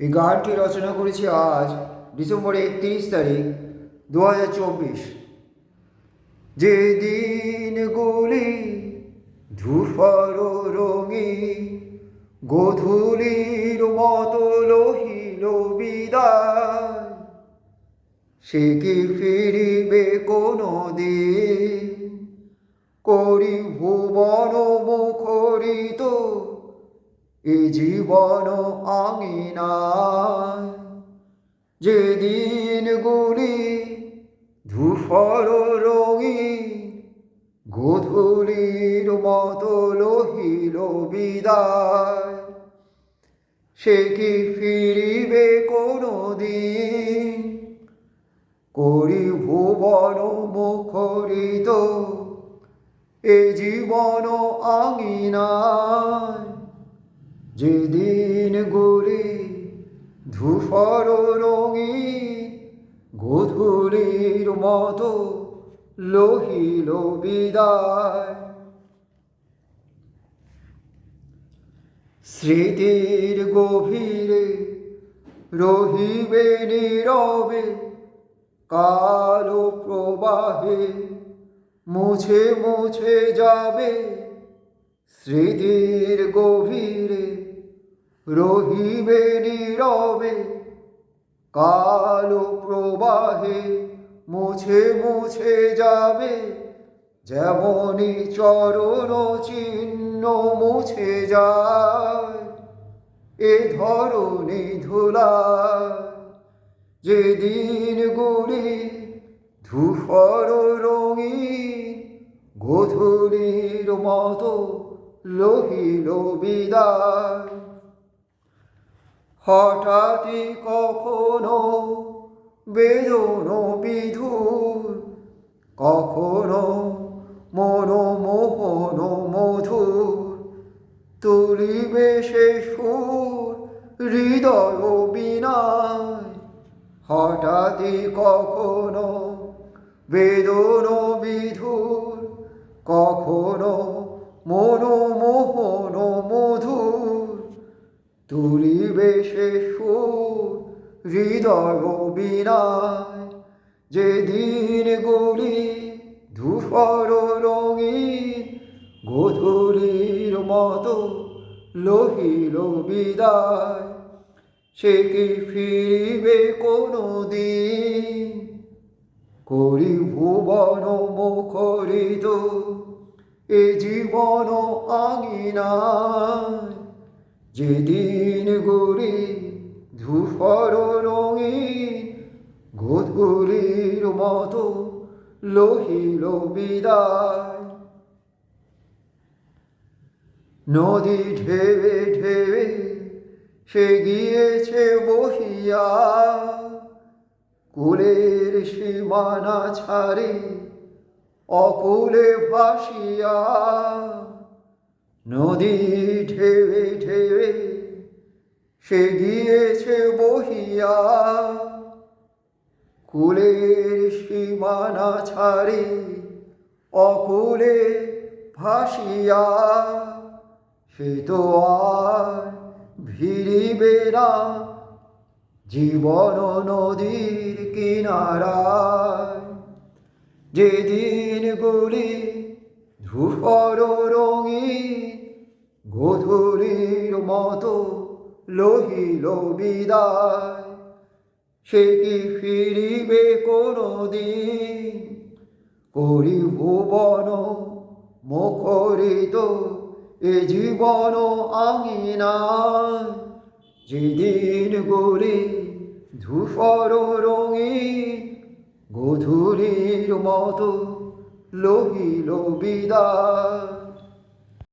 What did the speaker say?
এই গানটি রচনা করেছি আজ ডিসেম্বর একত্রিশ তারিখ দু হাজার চব্বিশ। যেদিন গুলি ধূসর রঙি গোধূলির মতো লোহিল সে কি ফিরিবে কোনো দিন করি ভুবন মুখরিত এ জীবন আঙিনায় যেদিন গুলি, ধূসর রঙিন, গোধূলির মতো লোহিল বিদায়। সে কি ফিরিবে কোনো দিন করি ভুবন মুখরিত, এ জীবন আঙিনায়। যেদিন গুলি ধূসর রঙিন গোধূলির মতো লোহিল বিদায়। স্মৃতির গভীরে রহিবে নীরবে কালো প্রবাহে মুছে মুছে যাবে স্মৃতির গভীরে, রহিবে নীরবে, কালো প্রবাহে মুছে মুছে যাবে, যেমনই চরণ চিহ্ন মুছে যায়, এ ধরনী ধুলায় যেদিন গুলি ধূসর রঙিন, গোধূলির মতো লোহিল বিদায় হঠাৎই কখনো বেদন বিধুর, কখনো মনোমোহন মধুর। তুলিবে সে সুর হৃদয় বিনায়, হঠাৎই কখনো বেদন বিধুর, কখনো মনোমোহন মধুর, তুলিবে সে সুর হৃদয় বিনায়। যেদিন গুলি ধূসর রঙিন, গোধূলির মতো লোহিল বিদায়। সে কি ফিরিবে কোনো দিন করি ভুবন মুখরিত এ জীবন আঙিনায় যেদিন গুলি ধূসর রঙিন গোধূলির মতো লোহিল বিদায়। নদী ঢেবে ঢেবে সে গিয়েছে বহিয়া। কুলের সীমানা ছাড়ে অকুলে ভাসিয়া নদী ঢেবে ঢেবে সে গিয়েছে বহিয়া। কুলের সীমানা ছাড়ে অকুলে ভাসিয়া, সে তো আর ভিড়িবে না জীবন নদীর কিনারায়। যেদিন গুলি ধূসর রঙিন গোধূলির মতো লোহিল বিদায়, সে কি ফিরিবে কোনো দিন করি ভুবন মুখরিত, এ জীবন আঙিনায় যেদিন গুলি ধূসর রঙিন গোধূলির মতো লোহিল বিদায়।